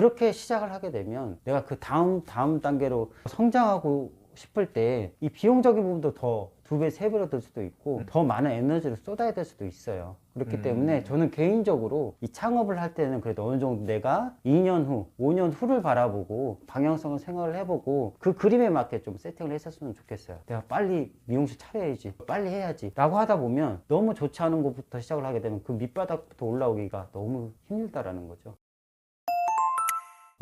그렇게 시작을 하게 되면 내가 그 다음 다음 단계로 성장하고 싶을 때 이 비용적인 부분도 더 두 배, 세 배로 들 수도 있고 더 많은 에너지를 쏟아야 될 수도 있어요. 그렇기 음. 때문에 저는 개인적으로 이 창업을 할 때는 그래도 어느 정도 내가 2년 후, 5년 후를 바라보고 방향성을 생각을 해보고 그 그림에 맞게 좀 세팅을 했었으면 좋겠어요. 내가 빨리 미용실 차려야지, 빨리 해야지 라고 하다 보면 너무 좋지 않은 것부터 시작을 하게 되면 그 밑바닥부터 올라오기가 너무 힘들다라는 거죠.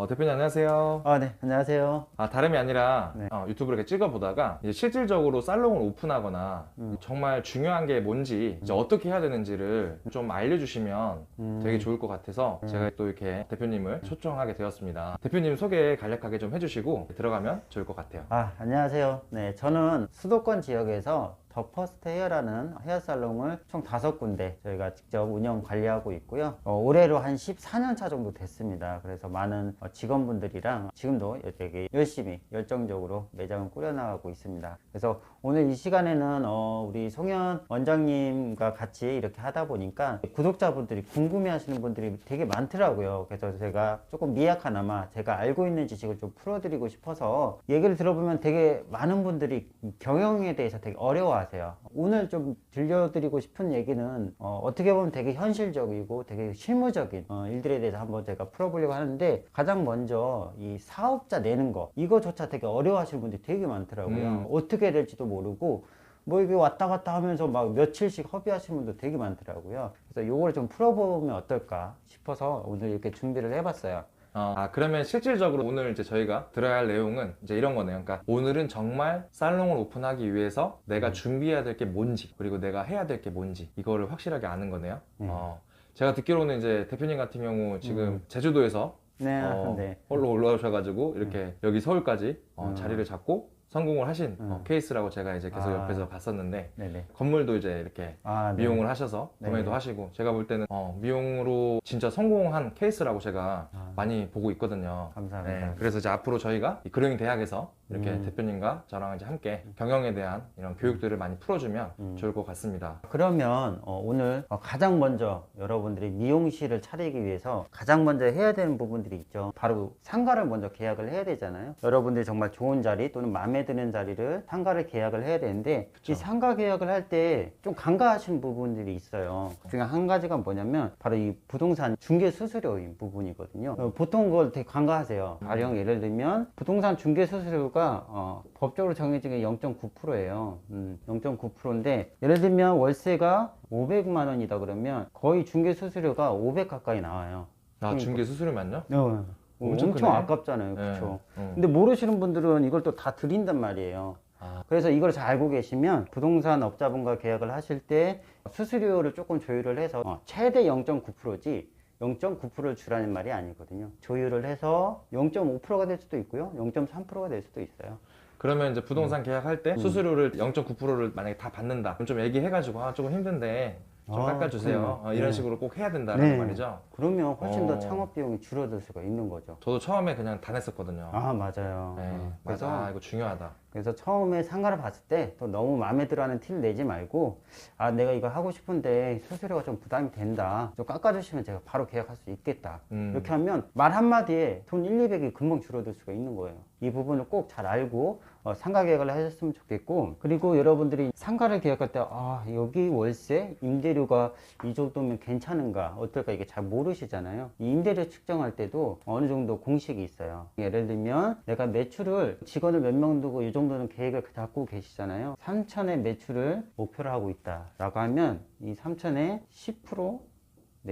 어, 대표님 안녕하세요. 아, 네. 안녕하세요. 아, 다름이 아니라 네. 어, 유튜브를 이렇게 찍어보다가 이제 실질적으로 살롱을 오픈하거나 음. 정말 중요한 게 뭔지 이제 어떻게 해야 되는지를 좀 알려주시면 음. 되게 좋을 것 같아서 제가 또 이렇게 대표님을 초청하게 되었습니다. 대표님 소개 간략하게 좀 해주시고 들어가면 좋을 것 같아요. 아, 안녕하세요. 네, 저는 수도권 지역에서 더 퍼스트 헤어라는 헤어 살롱을 총 다섯 군데 저희가 직접 운영 관리하고 있고요. 어, 올해로 한 14년 차 정도 됐습니다. 그래서 많은 어, 직원분들이랑 지금도 되게 열심히 열정적으로 매장을 꾸려나가고 있습니다. 그래서 오늘 이 시간에는 어, 우리 송현 원장님과 같이 이렇게 하다 보니까 구독자분들이 궁금해하시는 분들이 되게 많더라고요. 그래서 제가 조금 미약하나마 제가 알고 있는 지식을 좀 풀어드리고 싶어서 얘기를 들어보면 되게 많은 분들이 경영에 대해서 되게 어려워하세요. 오늘 좀 들려드리고 싶은 얘기는 어, 떻게 보면 되게 현실적이고 되게 실무적인 어, 일들에 대해서 한번 제가 풀어보려고 하는데 가장 먼저 이 사업자 내는 거 이거조차 되게 어려워하시는 분들이 되게 많더라고요. 음. 어떻게 될지도 모르고 뭐 이게 왔다 갔다 하면서 막 며칠씩 허비하시는 분도 되게 많더라고요. 그래서 요거를 좀 풀어보면 어떨까 싶어서 오늘 이렇게 준비를 해봤어요. 어, 아, 그러면 실질적으로 오늘 이제 저희가 들어야 할 내용은 이제 이런 거네요. 그러니까 오늘은 정말 살롱을 오픈하기 위해서 내가 준비해야 될 게 뭔지, 그리고 내가 해야 될 게 뭔지, 이거를 확실하게 아는 거네요. 네. 어, 제가 듣기로는 이제 대표님 같은 경우 지금 음. 제주도에서 네, 어, 네. 홀로 올라오셔가지고 이렇게 여기 서울까지 어, 음. 자리를 잡고 성공을 하신 음. 어, 케이스라고 제가 이제 계속 아. 옆에서 봤었는데 네네. 건물도 이제 이렇게 아, 네. 미용을 하셔서 네. 구매도 하시고 제가 볼 때는 어, 미용으로 진짜 성공한 케이스라고 제가 아. 많이 보고 있거든요. 감사합니다. 네, 그래서 이제 앞으로 저희가 이 그로잉 대학에서 이렇게 음. 대표님과 저랑 이제 함께 경영에 대한 이런 교육들을 많이 풀어주면 음. 좋을 것 같습니다. 그러면 어, 오늘 어, 가장 먼저 여러분들이 미용실을 차리기 위해서 가장 먼저 해야 되는 부분들이 있죠. 바로 상가를 먼저 계약을 해야 되잖아요. 여러분들이 정말 좋은 자리 또는 마음에 드는 자리를 상가를 계약을 해야 되는데 그쵸. 이 상가 계약을 할 때 좀 간과하시는 부분들이 있어요. 그 중에 한 가지가 뭐냐면 바로 이 부동산 중개 수수료인 부분이거든요. 어, 보통 그걸 되게 간과하세요. 가령 예를 들면 부동산 중개 수수료가 어, 법적으로 정해진 게 0.9%예요. 음, 0.9%인데 예를 들면 월세가 500만 원이다 그러면 거의 중개 수수료가 500 가까이 나와요. 아, 그러니까. 중개 수수료면요? 어, 엄청 엄청, 크네. 아깝잖아요. 네. 그렇죠. 음. 근데 모르시는 분들은 이걸 또 다 드린단 말이에요. 아, 그래서 이걸 잘 알고 계시면 부동산 업자분과 계약을 하실 때 수수료를 조금 조율을 해서 어, 최대 0.9%지 0.9%를 주라는 말이 아니거든요. 조율을 해서 0.5%가 될 수도 있고요. 0.3%가 될 수도 있어요. 그러면 이제 음. 부동산 계약할 때 수수료를 0.9%를 만약에 다 받는다. 그럼 좀 얘기해가지고 아 조금 힘든데 좀 아, 깎아주세요. 어, 이런 네. 식으로 꼭 해야 된다는 네. 말이죠. 그러면 훨씬 어. 더 창업 비용이 줄어들 수가 있는 거죠. 저도 처음에 그냥 다 냈었거든요. 아 맞아요. 네, 어, 맞아. 그래서 아, 이거 중요하다. 그래서 처음에 상가를 봤을 때 또 너무 마음에 들어하는 티를 내지 말고 아 내가 이거 하고 싶은데 수수료가 좀 부담이 된다. 좀 깎아주시면 제가 바로 계약할 수 있겠다. 음. 이렇게 하면 말 한마디에 돈 1, 200이 금방 줄어들 수가 있는 거예요. 이 부분을 꼭 잘 알고 어, 상가 계약을 하셨으면 좋겠고 그리고 여러분들이 상가를 계약할 때 아 여기 월세 임대료가 이 정도면 괜찮은가 어떨까 이게 잘 모르시잖아요. 이 임대료 측정할 때도 어느 정도 공식이 있어요. 예를 들면 내가 매출을 직원을 몇 명 두고 이 정도는 계획을 잡고 계시잖아요. 3천의 매출을 목표로 하고 있다 라고 하면 이 3천의 10%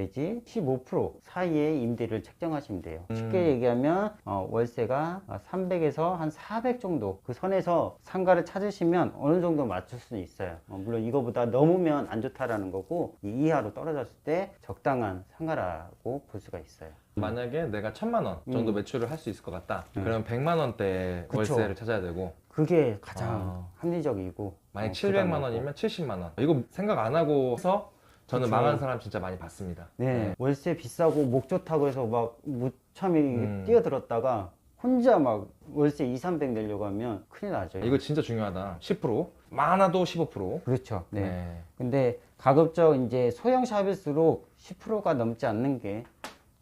내지 15% 사이의 임대료를 책정하시면 돼요. 음. 쉽게 얘기하면 어, 월세가 300에서 한 400 정도 그 선에서 상가를 찾으시면 어느 정도 맞출 수 있어요. 어, 물론 이거보다 넘으면 안 좋다라는 거고 이 이하로 떨어졌을 때 적당한 상가라고 볼 수가 있어요. 만약에 내가 천만 원 정도 음. 매출을 할 수 있을 것 같다. 네. 그러면 백만 원대 그쵸. 월세를 찾아야 되고 그게 가장 아. 합리적이고 만약 어, 700만 부담 원이면 70만 원. 이거 생각 안 하고서 저는 그쵸. 망한 사람 진짜 많이 봤습니다. 네, 월세 비싸고 목 좋다고 해서 막 무참히 음. 뛰어들었다가 혼자 막 월세 2, 300 내려고 하면 큰일 나죠. 이거 진짜 중요하다. 10% 많아도 15%. 그렇죠. 네. 네. 근데 가급적 이제 소형 샵일수록 10%가 넘지 않는 게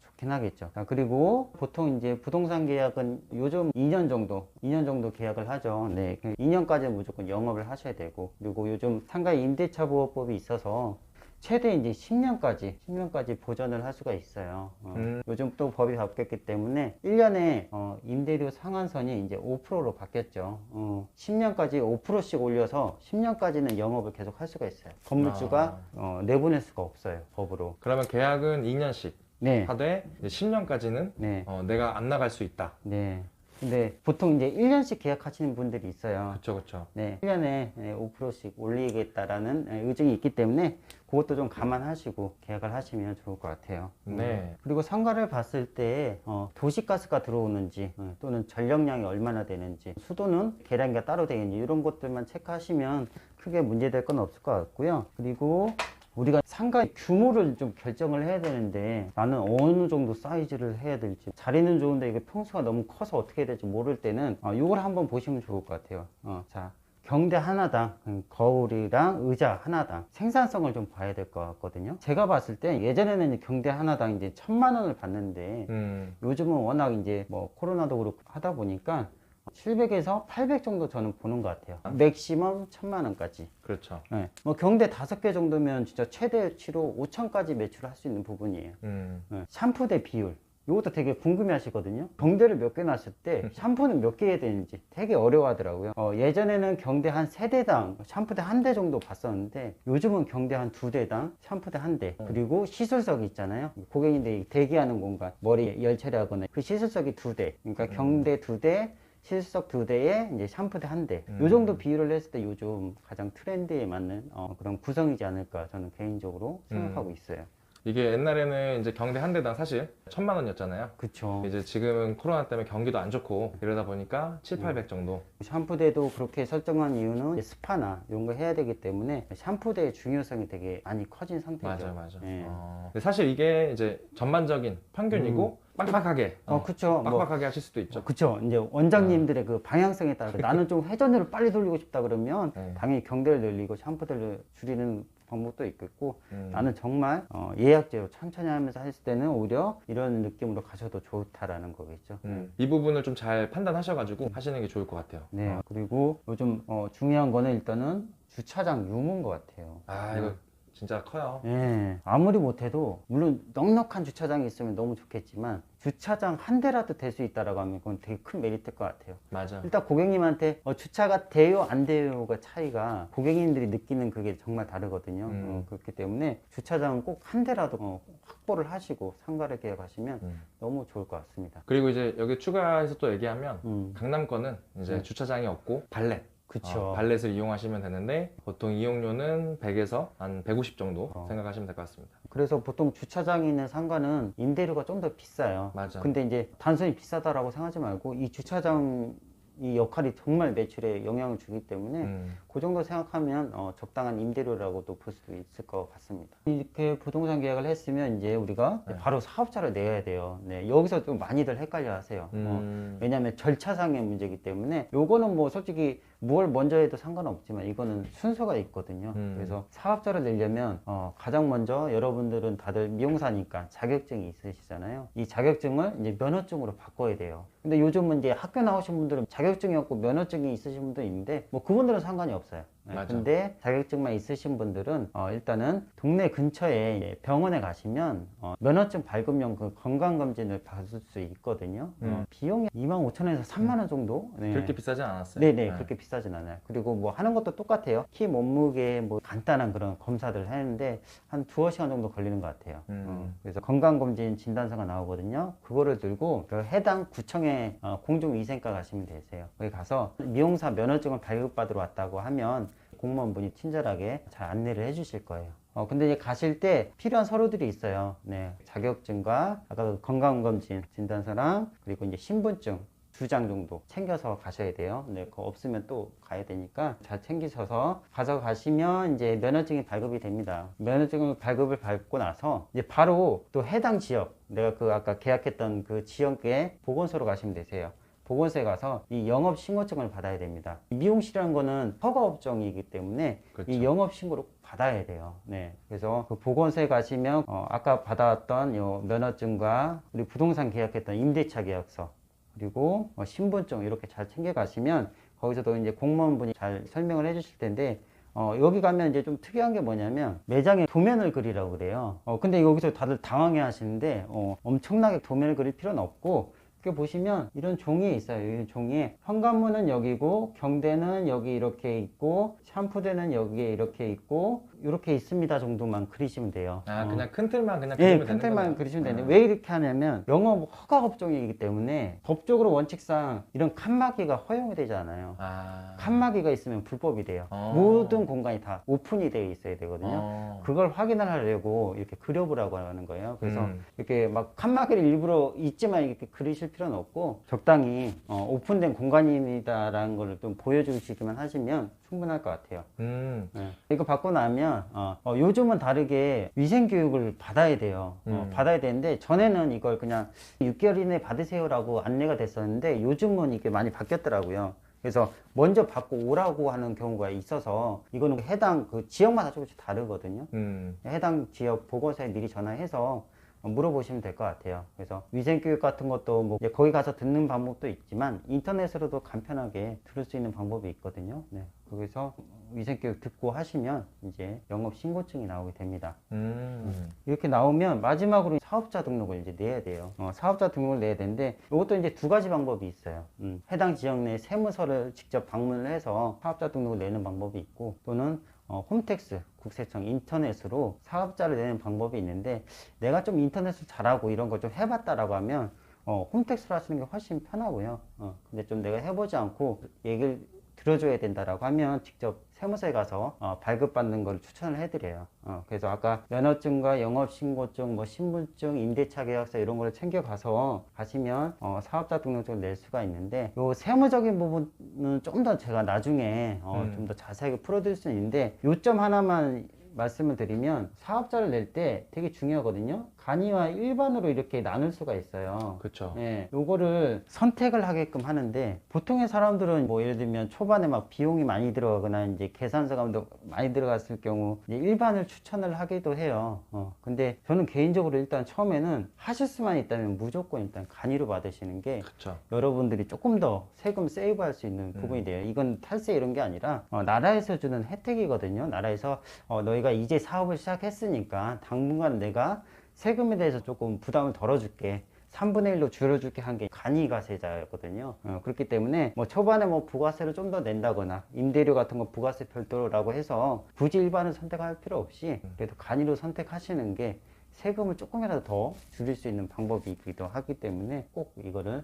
좋긴 하겠죠. 자, 그리고 보통 이제 부동산 계약은 요즘 2년 정도, 2년 정도 계약을 하죠. 네, 2년까지는 무조건 영업을 하셔야 되고, 그리고 요즘 상가 임대차 보호법이 있어서 최대 이제 10년까지, 10년까지 보전을 할 수가 있어요. 어, 음. 요즘 또 법이 바뀌었기 때문에 1년에 어, 임대료 상한선이 이제 5%로 바뀌었죠. 어, 10년까지 5%씩 올려서 10년까지는 영업을 계속 할 수가 있어요. 건물주가 아. 어, 내보낼 수가 없어요. 법으로. 그러면 계약은 2년씩 네. 하되 10년까지는 네. 어, 내가 안 나갈 수 있다. 네. 근데 보통 이제 1년씩 계약하시는 분들이 있어요. 그렇죠, 그렇죠. 네. 1년에 5%씩 올리겠다라는 예, 의증이 있기 때문에 그것도 좀 감안하시고 계약을 하시면 좋을 것 같아요. 음. 네. 그리고 상가를 봤을 때 어, 도시가스가 들어오는지 어, 또는 전력량이 얼마나 되는지 수도는 계량기가 따로 되는지 이런 것들만 체크하시면 크게 문제될 건 없을 것 같고요. 그리고 우리가 상가 규모를 좀 결정을 해야 되는데 나는 어느 정도 사이즈를 해야 될지 자리는 좋은데 이게 평수가 너무 커서 어떻게 해야 될지 모를 때는 어, 이걸 한번 보시면 좋을 것 같아요. 어, 자 경대 하나당 음, 거울이랑 의자 하나당 생산성을 좀 봐야 될 것 같거든요. 제가 봤을 때 예전에는 경대 하나당 이제 천만 원을 받는데 음, 요즘은 워낙 이제 뭐 코로나도 그렇고 하다 보니까 700에서 800 정도 저는 보는 것 같아요. 맥시멈 천만 원까지. 그렇죠. 네. 뭐 경대 다섯 개 정도면 진짜 최대치로 5천까지 매출할 수 있는 부분이에요. 음, 네. 샴푸 대 비율. 이것도 되게 궁금해 하시거든요. 경대를 몇 개 놨을 때 샴푸는 몇개 해야 되는지 되게 어려워 하더라고요. 어, 예전에는 경대 한 세대당 샴푸대 한 대 정도 봤었는데 요즘은 경대 한 두 대당 샴푸대 한 대. 그리고 시술석이 있잖아요. 고객님들이 대기하는 공간, 머리 열 처리하거나 그 시술석이 두 대. 그러니까 경대 두 대, 시술석 두 대에 이제 샴푸 대 한 대. 요 정도 비율을 했을 때 요즘 가장 트렌드에 맞는 어, 그런 구성이지 않을까 저는 개인적으로 생각하고 있어요. 이게 옛날에는 이제 경대 한 대당 사실 천만 원이었잖아요. 그쵸. 이제 지금은 코로나 때문에 경기도 안 좋고 이러다 보니까 7, 음. 800 정도. 샴푸대도 그렇게 설정한 이유는 스파나 이런 거 해야 되기 때문에 샴푸대의 중요성이 되게 많이 커진 상태죠. 맞아, 맞아. 예. 어, 근데 사실 이게 이제 전반적인 평균이고 빡빡하게, 어, 그쵸. 뭐, 빡빡하게 하실 수도 있죠. 그쵸. 이제 원장님들의 그 방향성에 따라 나는 좀 회전율을 빨리 돌리고 싶다 그러면 네. 당연히 경대를 늘리고 샴푸대를 줄이는 방법도 있겠고 음. 나는 정말 어, 예약제로 천천히 하면서 했을 때는 오히려 이런 느낌으로 가셔도 좋다라는 거겠죠. 음, 이 부분을 좀 잘 판단하셔가지고 하시는 게 좋을 것 같아요. 네. 어. 그리고 요즘 어, 중요한 거는 일단은 주차장 유무인 것 같아요. 아, 이거 진짜 커요. 예, 아무리 못해도 물론 넉넉한 주차장이 있으면 너무 좋겠지만 주차장 한 대라도 될 수 있다라고 하면 그건 되게 큰 메리트일 것 같아요. 맞아. 일단 고객님한테 어, 주차가 돼요 안 돼요가 차이가 고객님들이 느끼는 그게 정말 다르거든요. 음. 어, 그렇기 때문에 주차장은 꼭 한 대라도 어, 확보를 하시고 상가를 계약하시면 음. 너무 좋을 것 같습니다. 그리고 이제 여기 추가해서 또 얘기하면 음, 강남 거는 이제 네. 주차장이 없고 발렛. 그쵸. 어, 발렛을 이용하시면 되는데 보통 이용료는 100에서 한 150 정도 어. 생각하시면 될 것 같습니다. 그래서 보통 주차장에 있는 상가는 임대료가 좀 더 비싸요. 맞아. 근데 이제 단순히 비싸다라고 생각하지 말고 이 주차장 이 역할이 정말 매출에 영향을 주기 때문에 음, 그 정도 생각하면 어, 적당한 임대료라고도 볼 수도 있을 것 같습니다. 이렇게 부동산 계약을 했으면 이제 우리가 네. 바로 사업자를 내야 돼요. 네, 여기서 좀 많이들 헷갈려 하세요. 어, 음, 왜냐하면 절차상의 문제이기 때문에 요거는 뭐 솔직히 뭘 먼저 해도 상관없지만 이거는 순서가 있거든요. 음. 그래서 사업자를 내려면 어, 가장 먼저 여러분들은 다들 미용사니까 자격증이 있으시잖아요. 이 자격증을 이제 면허증으로 바꿔야 돼요. 근데 요즘은 이제 학교 나오신 분들은 자격증이 없고 면허증이 있으신 분도 있는데 뭐 그분들은 상관이 없어요. 네, 맞아. 근데 자격증만 있으신 분들은 어, 일단은 동네 근처에 병원에 가시면 어, 면허증 발급용 그 건강검진을 받을 수 있거든요. 어, 음. 비용이 2만 5천에서 3만 원 정도. 네. 그렇게 비싸지 않았어요. 네네 그렇게 비싸진 않아요. 그리고 뭐 하는 것도 똑같아요. 키 몸무게 뭐 간단한 그런 검사들을 하는데 한 두어 시간 정도 걸리는 것 같아요. 음. 어, 그래서 건강검진 진단서가 나오거든요. 그거를 들고 그 해당 구청에 어, 공중위생과 가시면 되세요. 거기 가서 미용사 면허증을 발급받으러 왔다고 하면 공무원분이 친절하게 잘 안내를 해주실 거예요. 어, 근데 이제 가실 때 필요한 서류들이 있어요. 네. 자격증과 아까 그 건강검진 진단서랑 그리고 이제 신분증 두 장 정도 챙겨서 가셔야 돼요. 네, 그거 없으면 또 가야 되니까 잘 챙기셔서 가져가시면 이제 면허증이 발급이 됩니다. 면허증을 발급을 받고 나서 이제 바로 또 해당 지역, 내가 그 아까 계약했던 그 지역에 보건소로 가시면 되세요. 보건소에 가서 이 영업 신고증을 받아야 됩니다. 미용실이라는 거는 허가 업종이기 때문에 그렇죠. 이 영업 신고를 꼭 받아야 돼요. 네. 그래서 그 보건소에 가시면 어, 아까 받아왔던 요 면허증과 우리 부동산 계약했던 임대차 계약서 그리고 어, 신분증 이렇게 잘 챙겨 가시면 거기서도 이제 공무원분이 잘 설명을 해주실 텐데 어, 여기 가면 이제 좀 특이한 게 뭐냐면 매장에 도면을 그리라고 그래요. 어, 근데 여기서 다들 당황해 하시는데 어, 엄청나게 도면을 그릴 필요는 없고 보시면 이런 종이에 있어요. 이 종이에 현관문은 여기고 경대는 여기 이렇게 있고 샴푸대는 여기에 이렇게 있고 이렇게 있습니다 정도만 그리시면 돼요. 아 어. 그냥 큰 틀만 그냥 예, 그리면 큰 되는 틀만 거네요. 그리시면 되는데 아. 왜 이렇게 하냐면 영업 허가 업종이기 때문에 법적으로 원칙상 이런 칸막이가 허용이 되지 않아요. 아. 칸막이가 있으면 불법이 돼요. 어. 모든 공간이 다 오픈이 되어 있어야 되거든요. 어. 그걸 확인을 하려고 이렇게 그려보라고 하는 거예요. 그래서 음. 이렇게 막 칸막이를 일부러 있지만 이렇게 그리실 필요는 없고 적당히 어, 오픈된 공간입니다라는 걸 좀 보여주시기만 하시면 충분할 것 같아요. 음. 네. 이거 받고 나면 어, 어, 요즘은 다르게 위생 교육을 받아야 돼요. 어, 음. 받아야 되는데 전에는 이걸 그냥 6개월 이내 받으세요라고 안내가 됐었는데 요즘은 이게 많이 바뀌었더라고요. 그래서 먼저 받고 오라고 하는 경우가 있어서 이거는 해당 그 지역마다 조금씩 다르거든요. 음. 해당 지역 보건소에 미리 전화해서 물어보시면 될 것 같아요. 그래서 위생교육 같은 것도 뭐 이제 거기 가서 듣는 방법도 있지만 인터넷으로도 간편하게 들을 수 있는 방법이 있거든요. 네. 거기서 위생교육 듣고 하시면 이제 영업 신고증이 나오게 됩니다. 음. 이렇게 나오면 마지막으로 사업자 등록을 이제 내야 돼요. 어, 사업자 등록을 내야 되는데 이것도 이제 두 가지 방법이 있어요. 음, 해당 지역 내 세무서를 직접 방문을 해서 사업자 등록을 내는 방법이 있고 또는 어, 홈택스 국세청 인터넷으로 사업자를 내는 방법이 있는데 내가 좀 인터넷을 잘하고 이런 걸 좀 해봤다라고 하면 어, 홈택스를 하시는 게 훨씬 편하고요. 어, 근데 좀 내가 해보지 않고 얘기를 들어줘야 된다라고 하면 직접 세무서에 가서 어, 발급받는 걸 추천을 해드려요. 어, 그래서 아까 면허증과 영업신고증, 뭐 신분증, 임대차 계약서 이런 걸 챙겨가서 가시면 어, 사업자 등록증을 낼 수가 있는데 요 세무적인 부분은 좀 더 제가 나중에 어, 음. 좀더 자세하게 풀어드릴 수는 있는데 요점 하나만 말씀을 드리면 사업자를 낼 때 되게 중요하거든요. 간이와 일반으로 이렇게 나눌 수가 있어요. 그렇죠. 네, 요거를 선택을 하게끔 하는데 보통의 사람들은 뭐 예를 들면 초반에 막 비용이 많이 들어가거나 이제 계산서감도 많이 들어갔을 경우 이제 일반을 추천을 하기도 해요. 어, 근데 저는 개인적으로 일단 처음에는 하실 수만 있다면 무조건 일단 간이로 받으시는 게 그렇죠. 여러분들이 조금 더 세금 세이브할 수 있는 부분이 돼요. 이건 탈세 이런 게 아니라 어, 나라에서 주는 혜택이거든요. 나라에서 어, 너희가 이제 사업을 시작했으니까 당분간 내가 세금에 대해서 조금 부담을 덜어줄게. 3분의 1로 줄여줄게 한 게 간이가세자였거든요. 어, 그렇기 때문에 뭐 초반에 뭐 부가세를 좀 더 낸다거나 임대료 같은 거 부가세 별도라고 해서 굳이 일반을 선택할 필요 없이 그래도 간이로 선택하시는 게 세금을 조금이라도 더 줄일 수 있는 방법이기도 하기 때문에 꼭 이거를 잘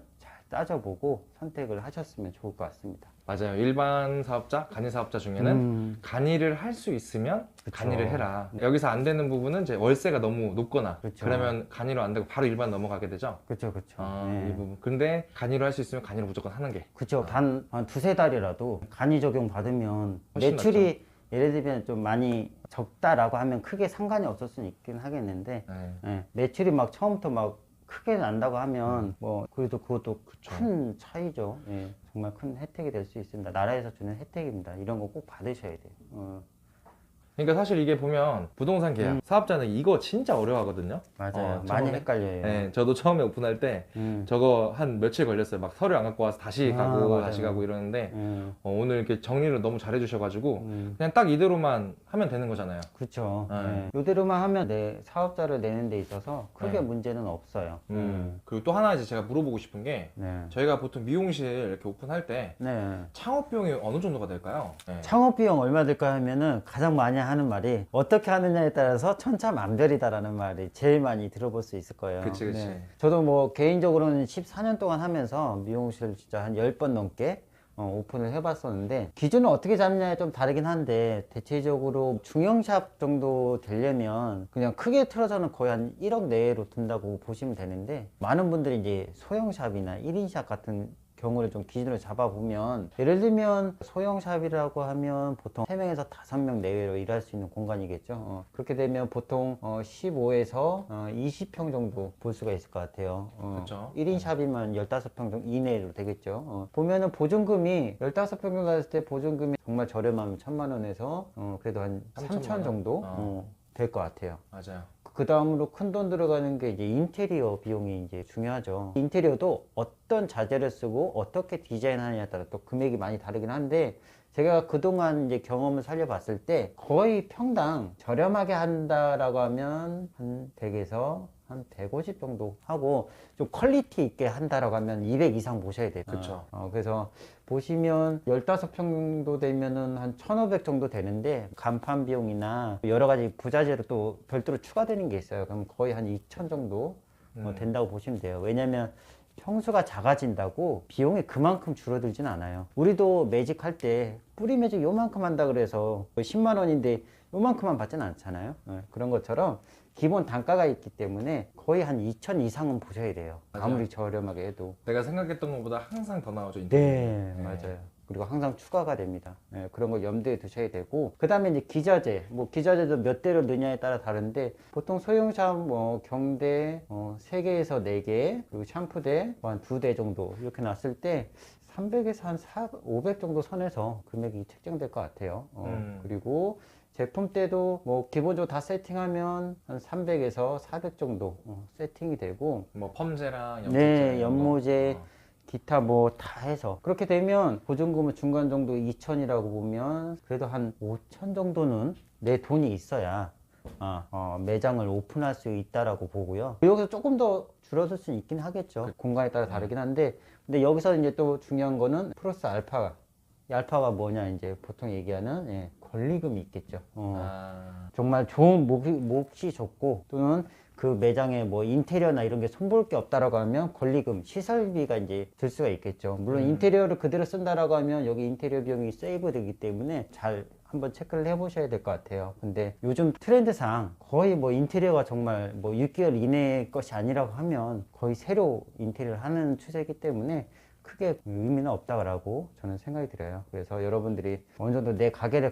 따져보고 선택을 하셨으면 좋을 것 같습니다. 맞아요. 일반 사업자, 간이 사업자 중에는 음, 간이를 할 수 있으면 그쵸. 간이를 해라. 여기서 안 되는 부분은 이제 월세가 너무 높거나 그쵸. 그러면 간이로 안 되고 바로 일반 넘어가게 되죠. 그렇죠, 그렇죠. 아, 이 부분. 근데 간이로 할 수 있으면 간이로 무조건 하는 게. 그렇죠. 단 한 두세 달이라도 간이 적용 받으면 매출이 예를 들면 좀 많이 적다라고 하면 크게 상관이 수는 있긴 하겠는데 네. 예, 매출이 막 처음부터 막 크게 난다고 하면 뭐 그래도 그것도 그쵸. 큰 차이죠. 예, 정말 큰 혜택이 될 수 있습니다. 나라에서 주는 혜택입니다. 이런 거 꼭 받으셔야 돼요. 어, 그러니까 사실 이게 보면 부동산 계약 사업자는 이거 진짜 어려워하거든요. 맞아요. 어, 많이 처음에? 헷갈려요. 네, 저도 처음에 오픈할 때 음, 저거 한 며칠 걸렸어요. 막 서류 안 갖고 와서 다시 아, 가고 맞아요. 다시 가고 이러는데 음, 어, 오늘 이렇게 정리를 너무 잘해주셔가지고 음. 그냥 딱 이대로만 하면 되는 거잖아요. 그렇죠. 네. 예. 이대로만 하면 내 사업자를 내는 데 있어서 크게 네. 문제는 없어요. 음. 그리고 또 하나 이제 제가 물어보고 싶은 게 네. 저희가 보통 미용실 이렇게 오픈할 때 네. 창업 비용이 어느 정도가 될까요? 네. 창업 비용 얼마 들까 하면은 가장 많이 하는 말이 어떻게 하느냐에 따라서 천차만별이다라는 말이 제일 많이 들어볼 수 있을 거예요. 그치, 그치. 저도 뭐 개인적으로는 14년 동안 하면서 미용실 진짜 한 10번 넘게 어, 오픈을 해봤었는데 기준을 어떻게 잡느냐에 좀 다르긴 한데 대체적으로 중형샵 정도 되려면 그냥 크게 틀어서는 거의 한 1억 내외로 든다고 보시면 되는데 많은 분들이 이제 소형샵이나 1인샵 같은 경우를 좀 기준으로 잡아보면 예를 들면 소형 샵이라고 하면 보통 3명에서 5명 내외로 일할 수 있는 공간이겠죠. 어, 그렇게 되면 보통 어, 15에서 어, 20평 정도 볼 수가 있을 것 같아요. 어, 그쵸. 1인 샵이면 15평 정도 이내로 되겠죠. 어, 보면은 보증금이 15평 정도 했을 때 보증금이 정말 저렴하면 1천만 원에서 어, 그래도 한 3천만 3천 원? 정도 어. 어, 될 것 같아요. 맞아요. 그 다음으로 큰 돈 들어가는 게 이제 인테리어 비용이 이제 중요하죠. 인테리어도 어떤 자재를 쓰고 어떻게 디자인하느냐에 따라 또 금액이 많이 다르긴 한데 제가 그동안 이제 경험을 살려봤을 때 거의 평당 저렴하게 한다라고 하면 한 100에서 한 150 정도 하고 좀 퀄리티 있게 한다라고 하면 200 이상 보셔야 돼요. 그쵸. 어, 그래서 보시면 15평 정도 되면은 한 1,500 정도 되는데 간판 비용이나 여러 가지 부자재로 또 별도로 추가되는 게 있어요. 그럼 거의 한 2,000 정도 어, 음. 된다고 보시면 돼요. 왜냐면 평수가 작아진다고 비용이 그만큼 줄어들진 않아요. 우리도 매직 할 때 뿌리 매직 요만큼 한다 그래서 10만 원인데 요만큼만 받지는 않잖아요. 어, 그런 것처럼 기본 단가가 있기 때문에 거의 한 2천 이상은 보셔야 돼요. 맞아요. 아무리 저렴하게 해도. 내가 생각했던 것보다 항상 더 나오죠. 네, 네. 맞아요. 그리고 항상 추가가 됩니다. 예, 그런 거 염두에 두셔야 되고, 그 다음에 이제 기자재, 뭐 기자재도 몇 대를 넣냐에 따라 다른데, 보통 소형샵 뭐 경대 어, 3개에서 4개, 그리고 샴푸대 뭐한 2대 정도 이렇게 놨을 때, 300에서 한 4, 500 정도 선에서 금액이 책정될 것 같아요. 어, 음. 그리고 제품대도 뭐 기본적으로 다 세팅하면 한 300에서 400 정도 어, 세팅이 되고, 뭐 펌제랑 연모제. 네. 연모제, 어. 기타 뭐 다 해서 그렇게 되면 보증금은 중간 정도 2천이라고 보면 그래도 한 5천 정도는 내 돈이 있어야 아, 어, 매장을 오픈할 수 있다라고 보고요. 여기서 조금 더 줄어들 수는 있긴 하겠죠. 공간에 따라 다르긴 한데 근데 여기서 이제 또 중요한 거는 플러스 알파가 이 알파가 뭐냐 이제 보통 얘기하는 예, 권리금이 있겠죠. 어. 아, 정말 좋은 몫이, 몫이 좋고 또는 그 매장에 뭐 인테리어나 이런 게 손볼 게 없다라고 하면 권리금 시설비가 이제 들 수가 있겠죠 물론 음. 인테리어를 그대로 쓴다라고 하면 여기 인테리어 비용이 세이브 되기 때문에 잘 한번 체크를 해보셔야 될 것 같아요 근데 요즘 트렌드상 거의 뭐 인테리어가 정말 뭐 6개월 이내의 것이 아니라고 하면 거의 새로 인테리어를 하는 추세이기 때문에 크게 의미는 없다라고 저는 생각이 들어요. 그래서 여러분들이 어느 정도 내 가게를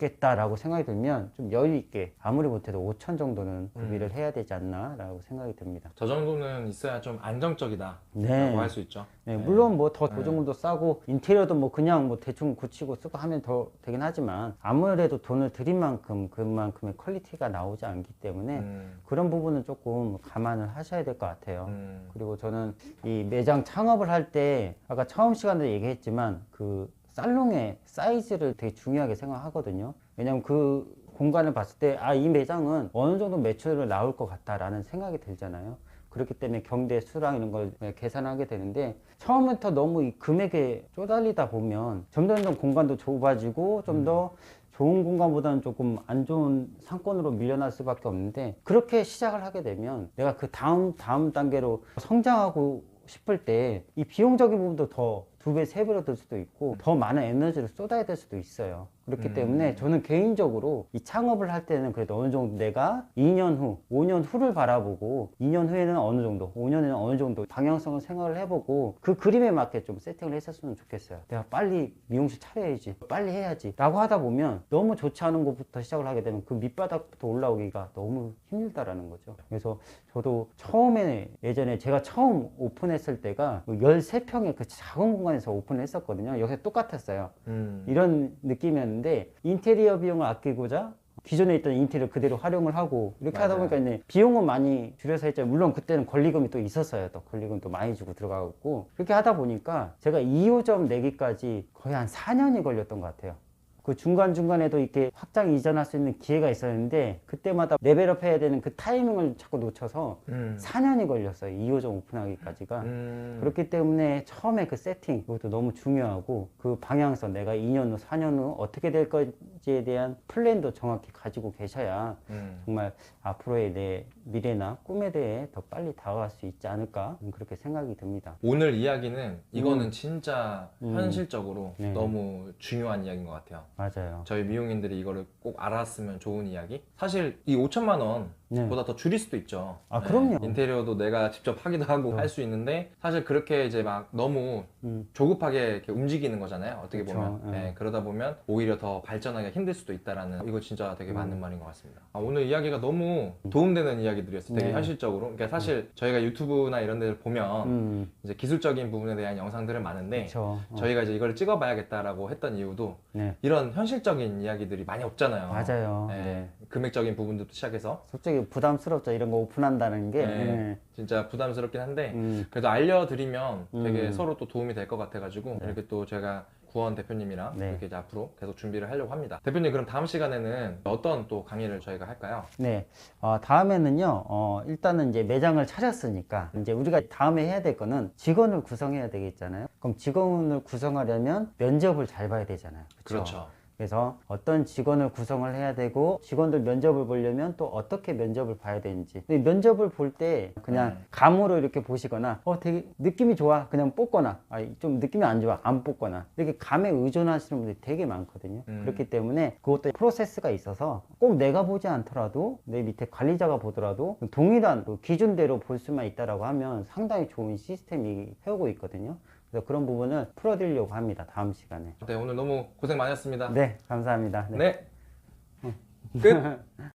갖겠다라고 생각이 들면 좀 여유 있게 아무리 못해도 5천 정도는 구비를 해야 되지 않나라고 생각이 듭니다. 저 정도는 있어야 좀 안정적이다. 네. 라고 할 수 있죠. 네, 물론 뭐더 보증금도 싸고 인테리어도 뭐 그냥 뭐 대충 고치고 쓰고 하면 더 되긴 하지만 아무래도 돈을 들인 만큼 그만큼의 퀄리티가 나오지 않기 때문에 음, 그런 부분은 조금 감안을 하셔야 될 것 같아요. 음, 그리고 저는 이 매장 창업을 할 때 아까 처음 시간에 얘기했지만 그 살롱의 사이즈를 되게 중요하게 생각하거든요. 왜냐면 그 공간을 봤을 때 아 이 매장은 어느 정도 매출을 나올 것 같다라는 생각이 들잖아요. 그렇기 때문에 경대 수랑 이런 걸 계산하게 되는데 처음부터 너무 이 금액에 쪼달리다 보면 점점점 공간도 좁아지고 좀더 좋은 공간보다는 조금 안 좋은 상권으로 밀려날 수밖에 없는데 그렇게 시작을 하게 되면 내가 그 다음 다음 단계로 성장하고 싶을 때 이 비용적인 부분도 더 두 배, 세 배로 들 수도 있고 더 많은 에너지를 쏟아야 될 수도 있어요. 그렇기 음. 때문에 저는 개인적으로 이 창업을 할 때는 그래도 어느 정도 내가 2년 후, 5년 후를 바라보고 2년 후에는 어느 정도, 5년에는 어느 정도 방향성을 생각을 해보고 그 그림에 맞게 좀 세팅을 했었으면 좋겠어요. 내가 빨리 미용실 차려야지, 빨리 해야지 라고 하다 보면 너무 좋지 않은 것부터 시작을 하게 되면 그 밑바닥부터 올라오기가 너무 힘들다라는 거죠. 그래서 저도 처음에 예전에 제가 처음 오픈했을 때가 13평의 그 작은 공간에서 오픈을 했었거든요. 여기서 똑같았어요. 음. 이런 느낌이었는데 인테리어 비용을 아끼고자 기존에 있던 인테리어 그대로 활용을 하고 이렇게 하다 맞아요. 보니까 이제 비용은 많이 줄여서 했죠. 물론 그때는 권리금이 또 있었어요. 또 권리금도 많이 주고 들어가고 그렇게 하다 보니까 제가 2호점 내기까지 거의 한 4년이 걸렸던 것 같아요. 그 중간중간에도 이렇게 확장 이전할 수 있는 기회가 있었는데 그때마다 레벨업 해야 되는 그 타이밍을 자꾸 놓쳐서 음. 4년이 걸렸어요. 2호점 오픈하기까지가. 음. 그렇기 때문에 처음에 그 세팅 그것도 너무 중요하고 그 방향성 내가 2년 후 4년 후 어떻게 될 건지에 대한 플랜도 정확히 가지고 계셔야 음. 정말 앞으로의 내 미래나 꿈에 대해 더 빨리 다가갈 수 있지 않을까 그렇게 생각이 듭니다. 오늘 이야기는 이거는 진짜 음. 현실적으로 네. 너무 중요한 이야기인 것 같아요. 맞아요. 저희 미용인들이 이거를 꼭 알았으면 좋은 이야기. 사실 이 5천만 원 네. 보다 더 줄일 수도 있죠. 네. 아, 그럼요. 인테리어도 내가 직접 하기도 하고 어. 할수 있는데 사실 그렇게 이제 막 너무 음. 조급하게 이렇게 움직이는 거잖아요. 어떻게 그쵸, 보면. 예. 네, 그러다 보면 오히려 더 발전하기가 힘들 수도 있다라는 이거 진짜 되게 맞는 음. 말인 것 같습니다. 아, 오늘 이야기가 너무 도움되는 이야기들이었어요. 되게 네. 현실적으로. 그러니까 사실 저희가 유튜브나 이런 데를 보면 음, 이제 기술적인 부분에 대한 영상들은 많은데 그렇죠. 어, 저희가 이제 이걸 찍어봐야겠다라고 했던 이유도 네. 이런 현실적인 이야기들이 많이 없잖아요. 맞아요. 네. 네. 금액적인 부분부터 시작해서 솔직히 부담스럽죠. 이런 거 오픈한다는 게. 네. 네. 진짜 부담스럽긴 한데 음, 그래도 알려드리면 되게 음. 서로 또 도움이 될 것 같아가지고 네. 이렇게 또 제가 구원 대표님이랑 네. 이렇게 이제 앞으로 계속 준비를 하려고 합니다. 대표님 그럼 다음 시간에는 어떤 또 강의를 저희가 할까요? 네. 어, 다음에는요, 어, 일단은 이제 매장을 차렸으니까, 이제 우리가 다음에 해야 될 거는 직원을 구성해야 되겠잖아요. 그럼 직원을 구성하려면 면접을 잘 봐야 되잖아요. 그쵸? 그렇죠. 그래서 어떤 직원을 구성을 해야 되고 직원들 면접을 보려면 또 어떻게 면접을 봐야 되는지. 근데 면접을 볼 때 그냥 음. 감으로 이렇게 보시거나 어 되게 느낌이 좋아. 그냥 뽑거나. 아, 좀 느낌이 안 좋아. 안 뽑거나. 이렇게 감에 의존하시는 분들이 되게 많거든요. 음. 그렇기 때문에 그것도 프로세스가 있어서 꼭 내가 보지 않더라도 내 밑에 관리자가 보더라도 동일한 그 기준대로 볼 수만 있다라고 하면 상당히 좋은 시스템이 세우고 있거든요 그래서 그런 부분을 풀어드리려고 합니다 다음 시간에 네 오늘 너무 고생 많으셨습니다. 네 감사합니다 네. 네. 끝.